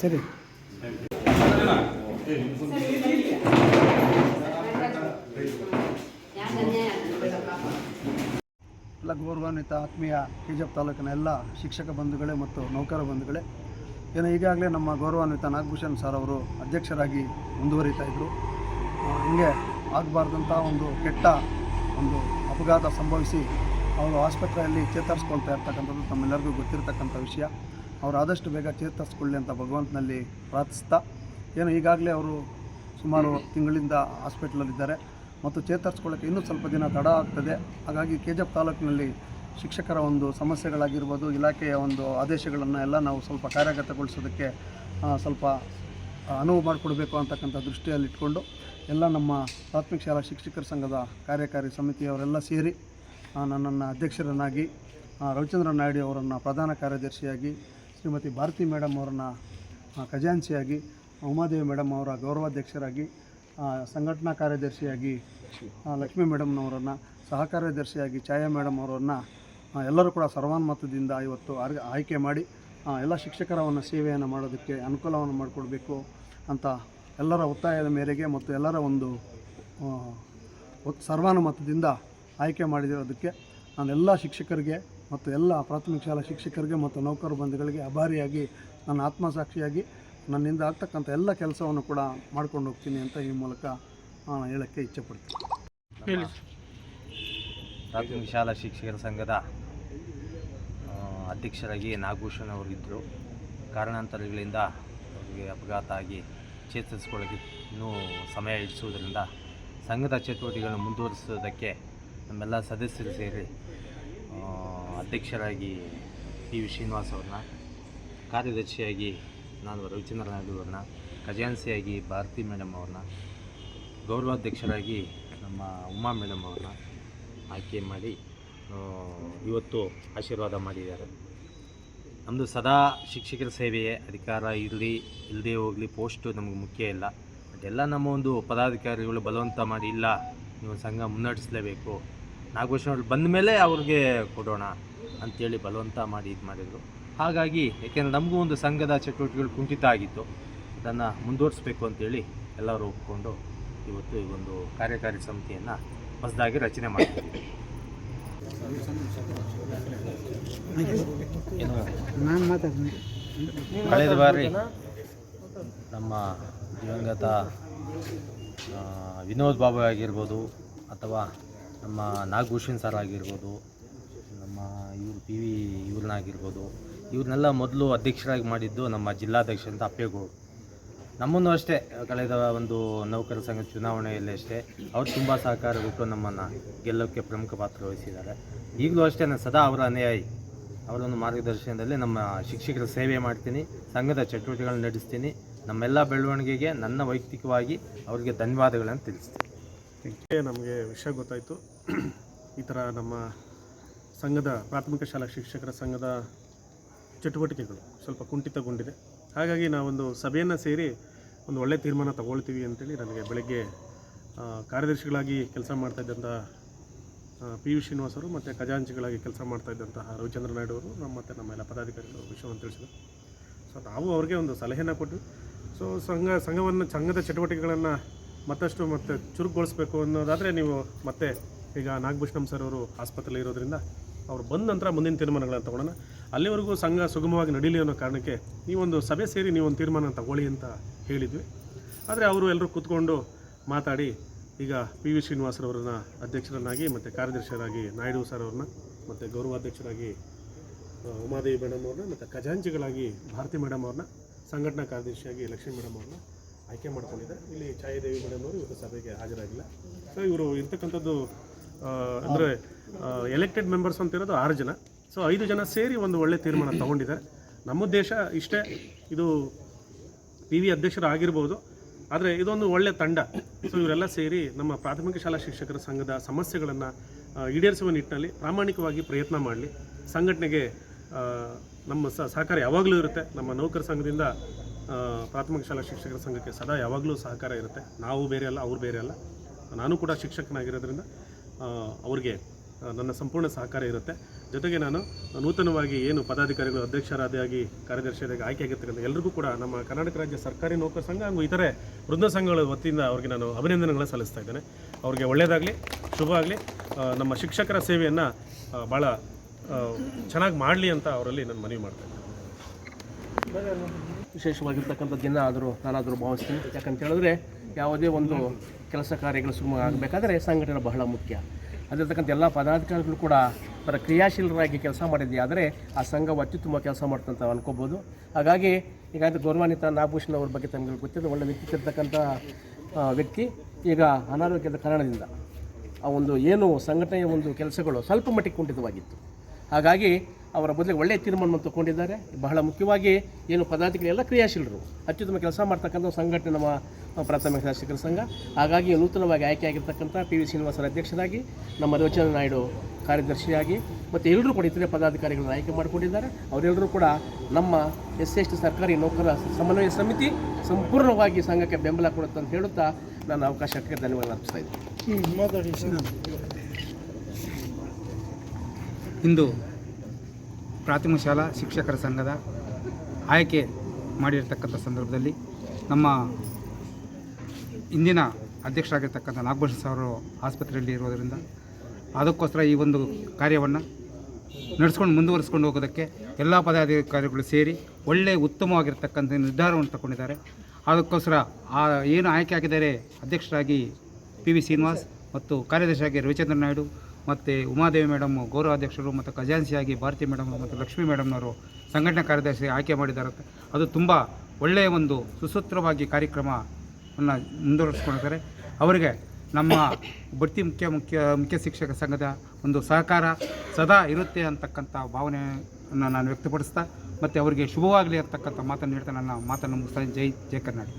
ಸರಿ. ಗೌರವಾನ್ವಿತ ಆತ್ಮೀಯ ಕೆಜಿಎಫ್ ತಾಲೂಕಿನ ಎಲ್ಲ ಶಿಕ್ಷಕ ಬಂಧುಗಳೇ ಮತ್ತು ನೌಕರ ಬಂಧುಗಳೇ ಏನು, ಈಗಾಗಲೇ ನಮ್ಮ ಗೌರವಾನ್ವಿತ ನಾಗಭೂಷಣ್ ಸರ್ ಅವರು ಅಧ್ಯಕ್ಷರಾಗಿ ಮುಂದುವರಿತಾ ಇದ್ದರು ಹಿಂಗೆ ಆಗಬಾರ್ದಂಥ ಒಂದು ಕೆಟ್ಟ ಒಂದು ಅಪಘಾತ ಸಂಭವಿಸಿ ಅವರು ಆಸ್ಪತ್ರೆಯಲ್ಲಿ ಚೇತರಿಸ್ಕೊಳ್ತಾ ಇರ್ತಕ್ಕಂಥದ್ದು ತಮ್ಮೆಲ್ಲರಿಗೂ ಗೊತ್ತಿರತಕ್ಕಂಥ ವಿಷಯ. ಅವರು ಆದಷ್ಟು ಬೇಗ ಚೇತರಿಸ್ಕೊಳ್ಳಿ ಅಂತ ಭಗವಂತನಲ್ಲಿ ಪ್ರಾರ್ಥಿಸ್ತಾ, ಏನು, ಈಗಾಗಲೇ ಅವರು ಸುಮಾರು ತಿಂಗಳಿಂದ ಹಾಸ್ಪಿಟ್ಲಲ್ಲಿದ್ದಾರೆ. ಮತ್ತು ಚೇತರಿಸ್ಕೊಳ್ಳೋಕ್ಕೆ ಇನ್ನೂ ಸ್ವಲ್ಪ ದಿನ ತಡ ಆಗ್ತದೆ. ಹಾಗಾಗಿ ಕೆ ಜಿ ತಾಲೂಕಿನಲ್ಲಿ ಶಿಕ್ಷಕರ ಒಂದು ಸಮಸ್ಯೆಗಳಾಗಿರ್ಬೋದು, ಇಲಾಖೆಯ ಒಂದು ಆದೇಶಗಳನ್ನು ಎಲ್ಲ ನಾವು ಸ್ವಲ್ಪ ಕಾರ್ಯಗತಗೊಳಿಸೋದಕ್ಕೆ ಸ್ವಲ್ಪ ಅನುವು ಮಾಡಿಕೊಡ್ಬೇಕು ಅಂತಕ್ಕಂಥ ದೃಷ್ಟಿಯಲ್ಲಿ ಇಟ್ಕೊಂಡು ಎಲ್ಲ ನಮ್ಮ ಪ್ರಾಥಮಿಕ ಶಾಲಾ ಶಿಕ್ಷಕರ ಸಂಘದ ಕಾರ್ಯಕಾರಿ ಸಮಿತಿಯವರೆಲ್ಲ ಸೇರಿ ನನ್ನನ್ನು ಅಧ್ಯಕ್ಷರನ್ನಾಗಿ ರವಿಚಂದ್ರ ನಾಯ್ಡು ಅವರನ್ನು ಪ್ರಧಾನ ಕಾರ್ಯದರ್ಶಿಯಾಗಿ, ಶ್ರೀಮತಿ ಭಾರತಿ ಮೇಡಮ್ ಅವರನ್ನು ಖಜಾಂಚಿಯಾಗಿ, ಉಮಾದೇವಿ ಮೇಡಮ್ ಅವರ ಗೌರವಾಧ್ಯಕ್ಷರಾಗಿ ಸಂಘಟನಾ ಕಾರ್ಯದರ್ಶಿಯಾಗಿ ಲಕ್ಷ್ಮೀ ಮೇಡಮ್ನವರನ್ನು ಸಹ ಕಾರ್ಯದರ್ಶಿಯಾಗಿ ಛಾಯಾ ಮೇಡಮ್ ಅವರನ್ನು ಎಲ್ಲರೂ ಕೂಡ ಸರ್ವಾನುಮತದಿಂದ ಇವತ್ತು ಆರ್- ಆಯ್ಕೆ ಮಾಡಿ ಎಲ್ಲ ಶಿಕ್ಷಕರ ಒಂದು ಸೇವೆಯನ್ನು ಮಾಡೋದಕ್ಕೆ ಅನುಕೂಲವನ್ನು ಮಾಡಿಕೊಡ್ಬೇಕು ಅಂತ ಎಲ್ಲರ ಒತ್ತಾಯದ ಮೇರೆಗೆ ಮತ್ತು ಎಲ್ಲರ ಒಂದು ಸರ್ವಾನುಮತದಿಂದ ಆಯ್ಕೆ ಮಾಡಿದಿರೋದಕ್ಕೆ ನಾನು ಎಲ್ಲ ಶಿಕ್ಷಕರಿಗೆ ಮತ್ತು ಎಲ್ಲ ಪ್ರಾಥಮಿಕ ಶಾಲಾ ಶಿಕ್ಷಕರಿಗೆ ಮತ್ತು ನೌಕರ ಬಂಧುಗಳಿಗೆ ಅಭಾರಿಯಾಗಿ ನನ್ನ ಆತ್ಮಸಾಕ್ಷಿಯಾಗಿ ನನ್ನಿಂದ ಆಗ್ತಕ್ಕಂಥ ಎಲ್ಲ ಕೆಲಸವನ್ನು ಕೂಡ ಮಾಡ್ಕೊಂಡು ಹೋಗ್ತೀನಿ ಅಂತ ಈ ಮೂಲಕ ನಾನು ಹೇಳೋಕ್ಕೆ ಇಚ್ಛೆಪಡ್ತೀನಿ ಪ್ರಾಥಮಿಕ ಶಾಲಾ ಶಿಕ್ಷಕರ ಸಂಘದ ಅಧ್ಯಕ್ಷರಾಗಿ ನಾಗಭೂಷಣ್ ಅವರಿದ್ದರು. ಕಾರಣಾಂತರಗಳಿಂದ ಅವರಿಗೆ ಅಪಘಾತ ಆಗಿ ಚೇತರಿಸ್ಕೊಳ್ಳೋಕ್ಕೆ ಇನ್ನೂ ಸಮಯ ಹಿಡಿಸುವುದರಿಂದ ಸಂಘದ ಚಟುವಟಿಕೆಗಳನ್ನು ಮುಂದುವರಿಸೋದಕ್ಕೆ ನಮ್ಮೆಲ್ಲ ಸದಸ್ಯರು ಸೇರಿ ಅಧ್ಯಕ್ಷರಾಗಿ ಪಿ ವಿ ಶ್ರೀನಿವಾಸ್ ಅವ್ರನ್ನ, ಕಾರ್ಯದರ್ಶಿಯಾಗಿ ನಾನು ರವಿಚಂದ್ರ ನಾಯ್ಡು ಅವ್ರನ್ನ ಖಜಾನ್ಸಿಯಾಗಿ ಭಾರತಿ ಮೇಡಮ್ ಅವ್ರನ್ನ, ಗೌರವಾಧ್ಯಕ್ಷರಾಗಿ ನಮ್ಮ ಉಮಾ ಮೇಡಮ್ ಅವ್ರನ್ನ ಆಯ್ಕೆ ಮಾಡಿ ಇವತ್ತು ಆಶೀರ್ವಾದ ಮಾಡಿದ್ದಾರೆ. ನಮ್ಮದು ಸದಾ ಶಿಕ್ಷಕರ ಸೇವೆಯೇ. ಅಧಿಕಾರ ಇರಲಿ ಇಲ್ಲದೆ ಹೋಗಲಿ ಪೋಸ್ಟು ನಮಗೆ ಮುಖ್ಯ ಇಲ್ಲ. ಅದೆಲ್ಲ ನಮ್ಮ ಒಂದು ಪದಾಧಿಕಾರಿಗಳು ಬಲವಂತ ಮಾಡಿ, ಇಲ್ಲ, ನೀವು ಸಂಘ ಮುನ್ನಡೆಸಲೇಬೇಕು. ವರ್ಷಗಳು ಬಂದ ಮೇಲೆ ಅವ್ರಿಗೆ ಕೊಡೋಣ ಅಂಥೇಳಿ ಬಲವಂತ ಮಾಡಿ ಇದು ಮಾಡಿದರು. ಹಾಗಾಗಿ, ಏಕೆಂದರೆ ನಮಗೂ ಒಂದು ಸಂಘದ ಚಟುವಟಿಕೆಗಳು ಕುಂಠಿತ ಆಗಿತ್ತು. ಅದನ್ನು ಮುಂದುವರಿಸಬೇಕು ಅಂತೇಳಿ ಎಲ್ಲರೂ ಒಪ್ಪಿಕೊಂಡು ಇವತ್ತು ಈ ಒಂದು ಕಾರ್ಯಕಾರಿ ಸಮಿತಿಯನ್ನು ಹೊಸದಾಗಿ ರಚನೆ ಮಾಡಿದ್ದೀವಿ. ಕಳೆದ ಬಾರಿ ನಮ್ಮ ದಿವಂಗತ ವಿನೋದ್ ಬಾಬು ಆಗಿರ್ಬೋದು ಅಥವಾ ನಮ್ಮ ನಾಗಭೂಷಣ್ ಸರ್ ಆಗಿರ್ಬೋದು, ನಮ್ಮ ಇವ್ರು ಪಿ ವಿ ಇವ್ರನ್ನಾಗಿರ್ಬೋದು ಇವ್ರನ್ನೆಲ್ಲ ಮೊದಲು ಅಧ್ಯಕ್ಷರಾಗಿ ಮಾಡಿದ್ದು ನಮ್ಮ ಜಿಲ್ಲಾಧ್ಯಕ್ಷ ಅಂತ ಅಪ್ಪೇಗೌಡ. ನಮ್ಮನ್ನು ಅಷ್ಟೇ, ಕಳೆದ ಒಂದು ನೌಕರ ಸಂಘ ಚುನಾವಣೆಯಲ್ಲಿ ಅಷ್ಟೇ, ಅವ್ರು ತುಂಬ ಸಹಕಾರ ಬಿಟ್ಟು ನಮ್ಮನ್ನು ಗೆಲ್ಲೋಕ್ಕೆ ಪ್ರಮುಖ ಪಾತ್ರ ವಹಿಸಿದ್ದಾರೆ. ಈಗಲೂ ಅಷ್ಟೇ ನಾನು ಸದಾ ಅವರ ಅನುಯಾಯಿ. ಅವರೊಂದು ಮಾರ್ಗದರ್ಶನದಲ್ಲಿ ನಮ್ಮ ಶಿಕ್ಷಕರ ಸೇವೆ ಮಾಡ್ತೀನಿ, ಸಂಘದ ಚಟುವಟಿಕೆಗಳನ್ನು ನಡೆಸ್ತೀನಿ. ನಮ್ಮೆಲ್ಲ ಬೆಳವಣಿಗೆಗೆ ನನ್ನ ವೈಯಕ್ತಿಕವಾಗಿ ಅವರಿಗೆ ಧನ್ಯವಾದಗಳನ್ನು ತಿಳಿಸ್ತೀನಿ. ನಮಗೆ ವಿಷಯ ಗೊತ್ತಾಯಿತು. ಈ ಥರ ನಮ್ಮ ಸಂಘದ ಪ್ರಾಥಮಿಕ ಶಾಲಾ ಶಿಕ್ಷಕರ ಸಂಘದ ಚಟುವಟಿಕೆಗಳು ಸ್ವಲ್ಪ ಕುಂಠಿತಗೊಂಡಿದೆ. ಹಾಗಾಗಿ ನಾವೊಂದು ಸಭೆಯನ್ನು ಸೇರಿ ಒಂದು ಒಳ್ಳೆಯ ತೀರ್ಮಾನ ತಗೊಳ್ತೀವಿ ಅಂತೇಳಿ ನನಗೆ ಬೆಳಗ್ಗೆ ಕಾರ್ಯದರ್ಶಿಗಳಾಗಿ ಕೆಲಸ ಮಾಡ್ತಾ ಇದ್ದಂಥ ಪಿ ವಿ ಶ್ರೀನಿವಾಸ್ ಅವರು ಮತ್ತು ಖಜಾಂಚಿಗಳಾಗಿ ಕೆಲಸ ಮಾಡ್ತಾ ಇದ್ದಂತಹ ರವಿಚಂದ್ರ ನಾಯ್ಡು ಅವರು ನಮ್ಮ ಮತ್ತು ನಮ್ಮೆಲ್ಲ ಪದಾಧಿಕಾರಿಗಳು ವಿಷಯವನ್ನು ತಿಳಿಸಿದರು. ಸೊ ನಾವು ಅವ್ರಿಗೆ ಒಂದು ಸಲಹೆನ ಕೊಟ್ಟು ಸೊ ಸಂಘ, ಸಂಘವನ್ನು, ಸಂಘದ ಚಟುವಟಿಕೆಗಳನ್ನು ಮತ್ತಷ್ಟು ಮತ್ತೆ ಚುರುಕುಗೊಳಿಸಬೇಕು ಅನ್ನೋದಾದರೆ ನೀವು ಮತ್ತೆ ಈಗ ನಾಗಭೂಷಣಂ ಸರ್ ಅವರು ಆಸ್ಪತ್ರೆಯಲ್ಲಿ ಇರೋದ್ರಿಂದ ಅವರು ಬಂದ ನಂತರ ಮುಂದಿನ ತೀರ್ಮಾನಗಳನ್ನು ತಗೊಳ್ಳೋಣ. ಅಲ್ಲಿವರೆಗೂ ಸಂಘ ಸುಗಮವಾಗಿ ನಡೀಲಿ ಅನ್ನೋ ಕಾರಣಕ್ಕೆ ನೀವೊಂದು ಸಭೆ ಸೇರಿ ನೀವೊಂದು ತೀರ್ಮಾನ ತಗೊಳ್ಳಿ ಅಂತ ಹೇಳಿದ್ವಿ. ಆದರೆ ಅವರು ಎಲ್ಲರೂ ಕೂತ್ಕೊಂಡು ಮಾತಾಡಿ ಈಗ ಪಿ ವಿ ಶ್ರೀನಿವಾಸರವ್ರನ್ನ ಅಧ್ಯಕ್ಷರನ್ನಾಗಿ ಮತ್ತು ಕಾರ್ಯದರ್ಶಿಯರಾಗಿ ನಾಯ್ಡು ಸರ್ ಅವ್ರನ್ನ ಮತ್ತು ಗೌರವಾಧ್ಯಕ್ಷರಾಗಿ ಉಮಾದೇವಿ ಮೇಡಮ್ ಅವ್ರನ್ನ ಮತ್ತು ಖಜಾಂಚಿಗಳಾಗಿ ಭಾರತಿ ಮೇಡಮ್ ಅವ್ರನ್ನ, ಸಂಘಟನಾ ಕಾರ್ಯದರ್ಶಿಯಾಗಿ ಲಕ್ಷ್ಮೀ ಮೇಡಮ್ ಅವ್ರನ್ನ ಆಯ್ಕೆ ಮಾಡ್ಕೊಂಡಿದ್ದಾರೆ. ಇಲ್ಲಿ ಛಾಯಾದೇವಿ ಮೇಡಮ್ ಅವರು ಇವತ್ತು ಸಭೆಗೆ ಹಾಜರಾಗಿಲ್ಲ. ಸೊ ಇವರು ಇರ್ತಕ್ಕಂಥದ್ದು ಅಂದರೆ ಎಲೆಕ್ಟೆಡ್ ಮೆಂಬರ್ಸ್ ಅಂತ ಇರೋದು ಆರು ಜನ. ಸೊ ಐದು ಜನ ಸೇರಿ ಒಂದು ಒಳ್ಳೆ ತೀರ್ಮಾನ ತಗೊಂಡಿದ್ದಾರೆ. ನಮ್ಮ ಉದ್ದೇಶ ಇಷ್ಟೇ. ಇದು ಪಿ ವಿ ಅಧ್ಯಕ್ಷರು ಆಗಿರ್ಬೋದು ಆದರೆ ಇದೊಂದು ಒಳ್ಳೆಯ ತಂಡ. ಸೊ ಇವರೆಲ್ಲ ಸೇರಿ ನಮ್ಮ ಪ್ರಾಥಮಿಕ ಶಾಲಾ ಶಿಕ್ಷಕರ ಸಂಘದ ಸಮಸ್ಯೆಗಳನ್ನು ಈಡೇರಿಸುವ ನಿಟ್ಟಿನಲ್ಲಿ ಪ್ರಾಮಾಣಿಕವಾಗಿ ಪ್ರಯತ್ನ ಮಾಡಲಿ. ಸಂಘಟನೆಗೆ ನಮ್ಮ ಸಹಕಾರ ಯಾವಾಗಲೂ ಇರುತ್ತೆ. ನಮ್ಮ ನೌಕರ ಸಂಘದಿಂದ ಪ್ರಾಥಮಿಕ ಶಾಲಾ ಶಿಕ್ಷಕರ ಸಂಘಕ್ಕೆ ಸದಾ ಯಾವಾಗಲೂ ಸಹಕಾರ ಇರುತ್ತೆ. ನಾವು ಬೇರೆ ಅಲ್ಲ, ಅವ್ರು ಬೇರೆ ಅಲ್ಲ. ನಾನು ಕೂಡ ಶಿಕ್ಷಕನಾಗಿರೋದ್ರಿಂದ ಅವ್ರಿಗೆ ನನ್ನ ಸಂಪೂರ್ಣ ಸಹಕಾರ ಇರುತ್ತೆ. ಜೊತೆಗೆ ನಾನು ನೂತನವಾಗಿ ಏನು ಪದಾಧಿಕಾರಿಗಳು ಅಧ್ಯಕ್ಷರಾದಿಯಾಗಿ ಕಾರ್ಯದರ್ಶಿಯಾಗಿ ಆಯ್ಕೆ ಆಗಿರ್ತಕ್ಕಂಥ ಎಲ್ರಿಗೂ ಕೂಡ ನಮ್ಮ ಕರ್ನಾಟಕ ರಾಜ್ಯ ಸರ್ಕಾರಿ ನೌಕರ ಸಂಘ ಹಾಗೂ ಇತರೆ ವೃದ್ಧ ಸಂಘಗಳ ವತಿಯಿಂದ ಅವರಿಗೆ ನಾನು ಅಭಿನಂದನೆಗಳನ್ನು ಸಲ್ಲಿಸ್ತಾ ಇದ್ದೇನೆ. ಅವರಿಗೆ ಒಳ್ಳೆಯದಾಗಲಿ, ಶುಭ ಆಗಲಿ ನಮ್ಮ ಶಿಕ್ಷಕರ ಸೇವೆಯನ್ನು ಭಾಳ ಚೆನ್ನಾಗಿ ಮಾಡಲಿ ಅಂತ ಅವರಲ್ಲಿ ನಾನು ಮನವಿ ಮಾಡ್ತಾ ಇದ್ದೇನೆ. ವಿಶೇಷವಾಗಿರ್ತಕ್ಕಂಥ ದಿನ ಆದರೂ ನಾನಾದರೂ ಭಾವಿಸ್ತೀನಿ. ಯಾಕಂತ ಹೇಳಿದ್ರೆ ಯಾವುದೇ ಒಂದು ಕೆಲಸ ಕಾರ್ಯಗಳು ಸುಮ್ಮ ಆಗಬೇಕಾದ್ರೆ ಸಂಘಟನೆ ಬಹಳ ಮುಖ್ಯ. ಅದಿರ್ತಕ್ಕಂಥ ಎಲ್ಲ ಪದಾಧಿಕಾರಿಗಳು ಕೂಡ ಬರ ಕ್ರಿಯಾಶೀಲರಾಗಿ ಕೆಲಸ ಮಾಡಿದ್ದೆ. ಆದರೆ ಆ ಸಂಘವು ಅತ್ಯುತ್ತಮ ಕೆಲಸ ಮಾಡ್ತಂತ ಅನ್ಕೋಬೋದು. ಹಾಗಾಗಿ ಈಗ ಗೌರವಾನ್ವಿತ ನಾಗಭೂಷಣ ಅವ್ರ ಬಗ್ಗೆ ತಮಗೆ ಗೊತ್ತಿದೆ. ಒಳ್ಳೆ ವ್ಯಕ್ತಿ ಇರ್ತಕ್ಕಂಥ ವ್ಯಕ್ತಿ ಈಗ ಅನಾರೋಗ್ಯದ ಕಾರಣದಿಂದ ಆ ಒಂದು ಏನು ಸಂಘಟನೆಯ ಒಂದು ಕೆಲಸಗಳು ಸ್ವಲ್ಪ ಮಟ್ಟಿಗೆ ಕುಂಠಿತವಾಗಿತ್ತು. ಹಾಗಾಗಿ ಅವರ ಬದಲಿಗೆ ಒಳ್ಳೆಯ ತೀರ್ಮಾನವನ್ನು ತಗೊಂಡಿದ್ದಾರೆ. ಬಹಳ ಮುಖ್ಯವಾಗಿ ಏನು ಪದಾಧಿಕಾರಿಗಳೆಲ್ಲ ಕ್ರಿಯಾಶೀಲರು. ಅತ್ಯುತ್ತಮ ಕೆಲಸ ಮಾಡ್ತಕ್ಕಂಥ ಸಂಘಟನೆ ನಮ್ಮ ಪ್ರಾಥಮಿಕ ಶಾಸಕರ ಸಂಘ. ಹಾಗಾಗಿ ನೂತನವಾಗಿ ಆಯ್ಕೆಯಾಗಿರ್ತಕ್ಕಂಥ ಪಿ ವಿ ಶ್ರೀನಿವಾಸರ ಅಧ್ಯಕ್ಷರಾಗಿ ನಮ್ಮ ರೋಚನ ನಾಯ್ಡು ಕಾರ್ಯದರ್ಶಿಯಾಗಿ ಮತ್ತು ಎಲ್ಲರೂ ಕೂಡ ಇತರೆ ಪದಾಧಿಕಾರಿಗಳನ್ನು ಆಯ್ಕೆ ಮಾಡಿಕೊಂಡಿದ್ದಾರೆ. ಅವರೆಲ್ಲರೂ ಕೂಡ ನಮ್ಮ ಎಸ್ ಎಸ್ ಟಿ ಸರ್ಕಾರಿ ನೌಕರ ಸಮನ್ವಯ ಸಮಿತಿ ಸಂಪೂರ್ಣವಾಗಿ ಸಂಘಕ್ಕೆ ಬೆಂಬಲ ಕೊಡುತ್ತೆ ಅಂತ ಹೇಳುತ್ತಾ ನಾನು ಅವಕಾಶಕ್ಕೆ ಧನ್ಯವಾದ ಅರ್ಪಿಸ್ತಾ ಇದ್ದೀನಿ. ಇಂದು ಪ್ರಾಥಮಿಕ ಶಾಲಾ ಶಿಕ್ಷಕರ ಸಂಘದ ಆಯ್ಕೆ ಮಾಡಿರ್ತಕ್ಕಂಥ ಸಂದರ್ಭದಲ್ಲಿ ನಮ್ಮ ಇಂದಿನ ಅಧ್ಯಕ್ಷರಾಗಿರ್ತಕ್ಕಂಥ ನಾಗಭೂಷಣ ಸಾವಿರ ಆಸ್ಪತ್ರೆಯಲ್ಲಿ ಇರೋದರಿಂದ ಅದಕ್ಕೋಸ್ಕರ ಈ ಒಂದು ಕಾರ್ಯವನ್ನು ನಡೆಸ್ಕೊಂಡು ಮುಂದುವರಿಸ್ಕೊಂಡು ಹೋಗೋದಕ್ಕೆ ಎಲ್ಲ ಪದಾಧಿಕಾರಿಗಳು ಸೇರಿ ಒಳ್ಳೆಯ ಉತ್ತಮವಾಗಿರ್ತಕ್ಕಂಥ ನಿರ್ಧಾರವನ್ನು ತಗೊಂಡಿದ್ದಾರೆ. ಅದಕ್ಕೋಸ್ಕರ ಆ ಏನು ಆಯ್ಕೆ ಆಗಿದ್ದಾರೆ ಅಧ್ಯಕ್ಷರಾಗಿ ಪಿ ವಿ ಶ್ರೀನಿವಾಸ್ ಮತ್ತು ಕಾರ್ಯದರ್ಶಿಯಾಗಿ ರವಿಚಂದ್ರ ನಾಯ್ಡು ಮತ್ತು ಉಮಾದೇವಿ ಮೇಡಮ್, ಗೌರವ ಅಧ್ಯಕ್ಷರು ಮತ್ತು ಖಜಾನ್ಸಿಯಾಗಿ ಭಾರತಿ ಮೇಡಮ್ ಮತ್ತು ಲಕ್ಷ್ಮೀ ಮೇಡಮ್ನವರು ಸಂಘಟನಾ ಕಾರ್ಯದರ್ಶಿ ಆಯ್ಕೆ ಮಾಡಿದ್ದಾರೆ. ಅದು ತುಂಬ ಒಳ್ಳೆಯ ಒಂದು ಸುಸೂತ್ರವಾಗಿ ಕಾರ್ಯಕ್ರಮವನ್ನು ಮುಂದುವರಿಸ್ಕೊಂಡಿದ್ದಾರೆ. ಅವರಿಗೆ ನಮ್ಮ ಬಡ್ತಿ ಮುಖ್ಯ ಮುಖ್ಯ ಮುಖ್ಯ ಶಿಕ್ಷಕ ಸಂಘದ ಒಂದು ಸಹಕಾರ ಸದಾ ಇರುತ್ತೆ ಅಂತಕ್ಕಂಥ ಭಾವನೆಯನ್ನು ನಾನು ವ್ಯಕ್ತಪಡಿಸ್ತಾ, ಮತ್ತು ಅವರಿಗೆ ಶುಭವಾಗಲಿ ಅಂತಕ್ಕಂಥ ಮಾತನ್ನು ಹೇಳ್ತಾ ನನ್ನ ಮಾತನ್ನು ಮುಗಿಸ್ತಾ ಜೈ ಜೈ ಕರ್ನಾಟಕ.